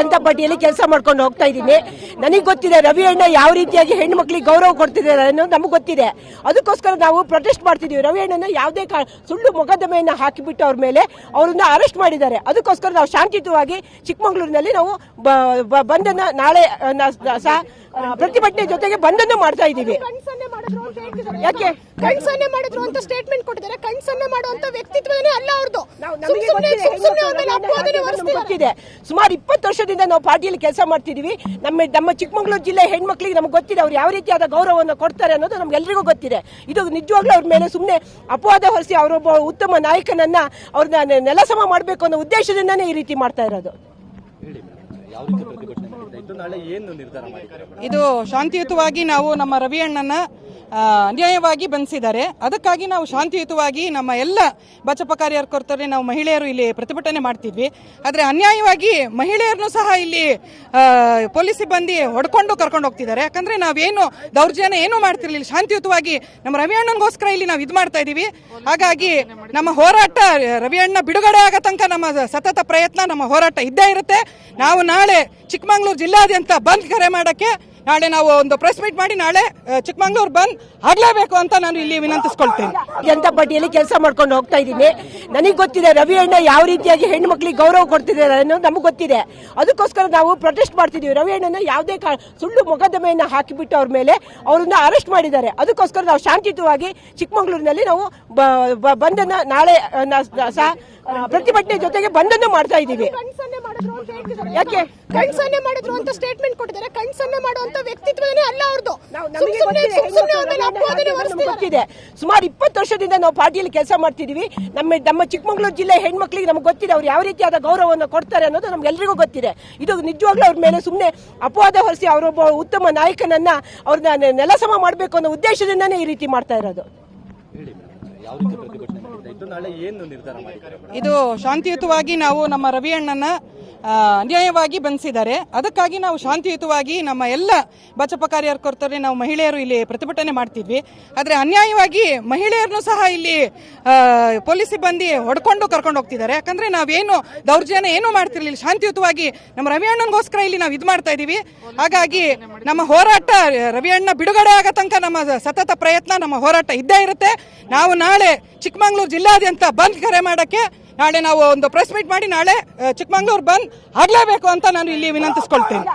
ಜನತಾ ಪಾರ್ಟಿಯಲ್ಲಿ ಕೆಲಸ ಮಾಡ್ಕೊಂಡು ಹೋಗ್ತಾ ಇದ್ದೀನಿ. ನನಗೆ ಗೊತ್ತಿದೆ ರವಿ ಅಣ್ಣ ಯಾವ ರೀತಿಯಾಗಿ ಹೆಣ್ಣು ಮಕ್ಕಳಿಗೆ ಗೌರವ ಕೊಡ್ತಿದ್ದಾರೆ ಅನ್ನೋದು ನಮಗೆ ಗೊತ್ತಿದೆ. ಅದಕ್ಕೋಸ್ಕರ ನಾವು ಪ್ರೊಟೆಸ್ಟ್ ಮಾಡ್ತಿದ್ದೀವಿ ರವಿ ಅಣ್ಣನ ಯಾವುದೇ ಸುಳ್ಳು ಮೊಕದ್ದಮೆಯನ್ನು ಹಾಕಿಬಿಟ್ಟು ಅವ್ರ ಮೇಲೆ ಅವರನ್ನು ಅರೆಸ್ಟ್ ಮಾಡಿದ್ದಾರೆ. ಅದಕ್ಕೋಸ್ಕರ ನಾವು ಶಾಂತಿಯುತವಾಗಿ ಚಿಕ್ಕಮಗಳೂರಿನಲ್ಲಿ ನಾವು ಬಂಧನ ನಾಳೆ ಸಹ ಪ್ರತಿಭಟನೆ ಜೊತೆಗೆ ಬಂಧನ ಮಾಡ್ತಾ ಇದ್ದೀವಿ. ಯಾಕೆ? ಕಣ್ಸನ್ನೆ ಮಾಡಿದ್ರು ಅಂತ ಸ್ಟೇಟ್ಮೆಂಟ್ ಕೊಟ್ಟಿದ್ದಾರೆ. ಕಣ್ಸನ್ನೆ ಮಾಡುವಂತ ವ್ಯಕ್ತಿತ್ವನೇ ಅಲ್ಲ ಅವ್ರದ್ದು. ಗೊತ್ತಿದೆ, ಸುಮಾರು ಇಪ್ಪತ್ತು ವರ್ಷದಿಂದ ನಾವು ಪಾರ್ಟಿಯಲ್ಲಿ ಕೆಲಸ ಮಾಡ್ತಿದೀವಿ. ನಮ್ಮ ನಮ್ಮ ಚಿಕ್ಕಮಗಳೂರು ಜಿಲ್ಲೆ ಹೆಣ್ಮಕ್ಳಿಗೆ ನಮ್ಗೆ ಗೊತ್ತಿದೆ ಅವ್ರು ಯಾವ ರೀತಿಯಾದ ಗೌರವವನ್ನು ಕೊಡ್ತಾರೆ ಅನ್ನೋದು ನಮ್ಗೆಲ್ರಿಗೂ ಗೊತ್ತಿದೆ. ಇದು ನಿಜವಾಗ್ಲೂ ಅವ್ರ ಮೇಲೆ ಸುಮ್ಮನೆ ಅಪವಾದ ಹೊರಿಸಿ ಅವರೊಬ್ಬ ಉತ್ತಮ ನಾಯಕನನ್ನ ಅವ್ರನ್ನ ನೆಲಸಮ ಮಾಡಬೇಕು ಅನ್ನೋ ಉದ್ದೇಶದಿಂದನೇ ಈ ರೀತಿ ಮಾಡ್ತಾ ಇರೋದು. ಇದು ಶಾಂತಿಯುತವಾಗಿ ನಾವು ನಮ್ಮ ರವಿ ಅನ್ಯಾಯವಾಗಿ ಬಂಧಿಸಿದ್ದಾರೆ. ಅದಕ್ಕಾಗಿ ನಾವು ಶಾಂತಿಯುತವಾಗಿ ನಮ್ಮ ಎಲ್ಲ ಬಚಪ ಕಾರ್ಯಕರ್ತರೇ, ನಾವು ಮಹಿಳೆಯರು ಇಲ್ಲಿ ಪ್ರತಿಭಟನೆ ಮಾಡ್ತಿದ್ವಿ. ಆದರೆ ಅನ್ಯಾಯವಾಗಿ ಮಹಿಳೆಯರನ್ನು ಸಹ ಇಲ್ಲಿ ಪೊಲೀಸ್ ಸಿಬ್ಬಂದಿ ಹೊಡ್ಕೊಂಡು ಕರ್ಕೊಂಡು ಹೋಗ್ತಿದ್ದಾರೆ. ಯಾಕಂದ್ರೆ ನಾವೇನು ದೌರ್ಜನ್ಯ ಏನು ಮಾಡ್ತಿರ್ಲಿಲ್ಲ. ಶಾಂತಿಯುತವಾಗಿ ನಮ್ಮ ರವಿ ಅಣ್ಣನಿಗೋಸ್ಕರ ಇಲ್ಲಿ ನಾವು ಇದು ಮಾಡ್ತಾ ಇದೀವಿ. ಹಾಗಾಗಿ ನಮ್ಮ ಹೋರಾಟ ರವಿ ಅಣ್ಣ ಬಿಡುಗಡೆ ಆಗೋ ತನಕ ನಮ್ಮ ಸತತ ಪ್ರಯತ್ನ, ನಮ್ಮ ಹೋರಾಟ ಇದ್ದೇ ಇರುತ್ತೆ. ನಾವು ನಾಳೆ ಚಿಕ್ಕಮಗಳೂರು ಜಿಲ್ಲಾದ್ಯಂತ ಬಂದ್ ಕರೆ ಮಾಡಕ್ಕೆ ನಾಳೆ ನಾವು ಒಂದು ಪ್ರೆಸ್ ಮೀಟ್ ಮಾಡಿ ನಾಳೆ ಚಿಕ್ಕಮಂಗ್ಳೂರು ಬಂದ್ ಆಗ್ಲೇಬೇಕು ಅಂತ ನಾನು ಇಲ್ಲಿ ವಿನಂತಿಸ್ಕೊಳ್ತೇನೆ. ಜನತಾ ಪಾರ್ಟಿಯಲ್ಲಿ ಕೆಲಸ ಮಾಡ್ಕೊಂಡು ಹೋಗ್ತಾ ಇದ್ದೀನಿ. ನನಗೆ ಗೊತ್ತಿದೆ ರವಿ ಅಣ್ಣ ಯಾವ ರೀತಿಯಾಗಿ ಹೆಣ್ಣು ಮಕ್ಕಳಿಗೆ ಗೌರವ ಕೊಡ್ತಿದ್ದಾರೆ ಅನ್ನೋದು ನಮಗೆ ಗೊತ್ತಿದೆ. ಅದಕ್ಕೋಸ್ಕರ ನಾವು ಪ್ರೊಟೆಸ್ಟ್ ಮಾಡ್ತಿದ್ದೀವಿ ರವಿ ಅಣ್ಣನ ಯಾವುದೇ ಸುಳ್ಳು ಮೊಕದ್ದಮೆಯನ್ನು ಹಾಕಿಬಿಟ್ಟು ಅವ್ರ ಮೇಲೆ ಅವರನ್ನ ಅರೆಸ್ಟ್ ಮಾಡಿದ್ದಾರೆ. ಅದಕ್ಕೋಸ್ಕರ ನಾವು ಶಾಂತಿಯುತವಾಗಿ ಚಿಕ್ಕಮಗಳೂರಿನಲ್ಲಿ ನಾವು ಬ- ಬ- ಬಂಧನ ನಾಳೆ ಸಹ ಪ್ರತಿಭಟನೆ ಜೊತೆಗೆ ಬಂದನ್ನು ಮಾಡ್ತಾ ಇದ್ದೀವಿ. ಯಾಕೆ? ಕಣ್ಸನ್ನೆ ಮಾಡಿದ್ರು ಅಂತ ಸ್ಟೇಟ್ಮೆಂಟ್ ಕೊಟ್ಟಿದ್ದಾರೆ. ಕಣ್ಸನ್ನೆ ಮಾಡುವಂತ ವ್ಯಕ್ತಿತ್ವನೇ ಅಲ್ಲ ಅವ್ರದ್ದು ಗೊತ್ತಿದೆ, ಸುಮಾರು ಇಪ್ಪತ್ತು ವರ್ಷದಿಂದ ನಾವು ಪಾರ್ಟಿಯಲ್ಲಿ ಕೆಲಸ ಮಾಡ್ತಿದೀವಿ. ನಮ್ಮ ನಮ್ಮ ಚಿಕ್ಕಮಗಳೂರು ಜಿಲ್ಲೆ ಹೆಣ್ಮಕ್ಳಿಗೆ ನಮ್ಗೆ ಗೊತ್ತಿದೆ. ಅವ್ರು ಯಾವ ರೀತಿಯಾದ ಗೌರವವನ್ನು ಕೊಡ್ತಾರೆ ಅನ್ನೋದು ನಮ್ಗೆಲ್ರಿಗೂ ಗೊತ್ತಿದೆ. ಇದು ನಿಜವಾಗ್ಲೂ ಅವ್ರ ಮೇಲೆ ಸುಮ್ಮನೆ ಅಪವಾದ ಹೊರಿಸಿ ಅವರೊಬ್ಬ ಉತ್ತಮ ನಾಯಕನನ್ನ ಅವ್ರನ್ನ ನೆಲಸಮ ಮಾಡಬೇಕು ಅನ್ನೋ ಉದ್ದೇಶದಿಂದನೇ ಈ ರೀತಿ ಮಾಡ್ತಾ ಇರೋದು. ಇದು ಶಾಂತಿಯುತವಾಗಿ ನಾವು ನಮ್ಮ ರವಿ ಅಣ್ಣನ ಅನ್ಯಾಯವಾಗಿ ಬಂಧಿಸಿದ್ದಾರೆ. ಅದಕ್ಕಾಗಿ ನಾವು ಶಾಂತಿಯುತವಾಗಿ ನಮ್ಮ ಎಲ್ಲ ಬಚಪ ಕಾರ್ಯಕರ್ತರೇ, ನಾವು ಮಹಿಳೆಯರು ಇಲ್ಲಿ ಪ್ರತಿಭಟನೆ ಮಾಡ್ತಿದ್ವಿ. ಆದರೆ ಅನ್ಯಾಯವಾಗಿ ಮಹಿಳೆಯರನ್ನು ಸಹ ಇಲ್ಲಿ ಪೊಲೀಸ್ ಸಿಬ್ಬಂದಿ ಹೊಡ್ಕೊಂಡು ಕರ್ಕೊಂಡು ಹೋಗ್ತಿದ್ದಾರೆ. ಯಾಕಂದ್ರೆ ನಾವೇನು ದೌರ್ಜನ್ಯ ಏನು ಮಾಡ್ತಿರ್ಲಿಲ್ಲ. ಶಾಂತಿಯುತವಾಗಿ ನಮ್ಮ ರವಿಯಣ್ಣನಿಗೋಸ್ಕರ ಇಲ್ಲಿ ನಾವು ಇದು ಮಾಡ್ತಾ ಇದೀವಿ. ಹಾಗಾಗಿ ನಮ್ಮ ಹೋರಾಟ ರವಿಯಣ್ಣ ಬಿಡುಗಡೆ ಆಗೋ ತನಕ ನಮ್ಮ ಸತತ ಪ್ರಯತ್ನ, ನಮ್ಮ ಹೋರಾಟ ಇದ್ದೇ ಇರುತ್ತೆ. ನಾವು ನಾಳೆ ಚಿಕ್ಕಮಗಳೂರು ಜಿಲ್ಲಾದ್ಯಂತ ಬಂದ್ ಕರೆ ಮಾಡಕ್ಕೆ ನಾಳೆ ನಾವು ಒಂದು ಪ್ರೆಸ್ ಮೀಟ್ ಮಾಡಿ ನಾಳೆ ಚಿಕ್ಕಮಂಗ್ಳೂರು ಬಂದ್ ಆಗ್ಲೇಬೇಕು ಅಂತ ನಾನು ಇಲ್ಲಿ ವಿನಂತಿಸ್ಕೊಳ್ತೇನೆ.